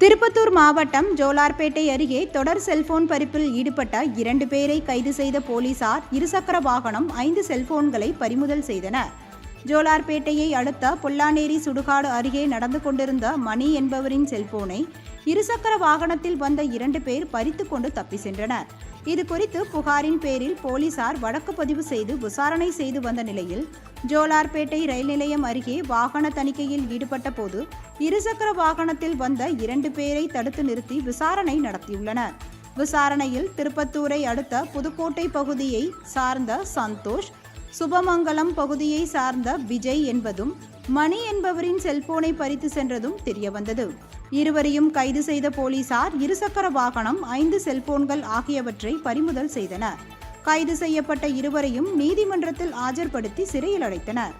திருப்பத்தூர் மாவட்டம் ஜோலார்பேட்டை அருகே தொடர் செல்போன் பறிப்பில் ஈடுபட்ட இரண்டு பேரை கைது செய்த போலீசார் இருசக்கர வாகனம் ஐந்து செல்போன்களை பறிமுதல் செய்தனர். ஜோலார்பேட்டையை அடுத்த பொல்லானேரி சுடுகாடு அருகே நடந்து கொண்டிருந்த மணி என்பவரின் செல்போனை இருசக்கர வாகனத்தில் வந்த இரண்டு பேர் பறித்து கொண்டு தப்பி சென்றனர். இது குறித்து புகாரின் பேரில் போலீசார் வழக்கு பதிவு செய்து விசாரணை செய்து வந்த நிலையில் ஜோலார்பேட்டை ரயில் நிலையம் அருகே வாகன தணிக்கையில் ஈடுபட்ட போது இருசக்கர வாகனத்தில் வந்த இரண்டு பேரை தடுத்து நிறுத்தி விசாரணை நடத்தியுள்ளனர். விசாரணையில் திருப்பத்தூரை அடுத்த புதுக்கோட்டை பகுதியை சார்ந்த சந்தோஷ் சுபமங்கலம் பகுதியை சார்ந்த விஜய் என்பதும் மணி என்பவரின் செல்போனை பறித்து சென்றதும் தெரியவந்தது. இருவரையும் கைது செய்த போலீசார் இருசக்கர வாகனம் ஐந்து செல்போன்கள் ஆகியவற்றை பறிமுதல் செய்தனர். கைது செய்யப்பட்ட இருவரையும் நீதிமன்றத்தில் ஆஜர்படுத்தி சிறையில் அடைத்தனர்.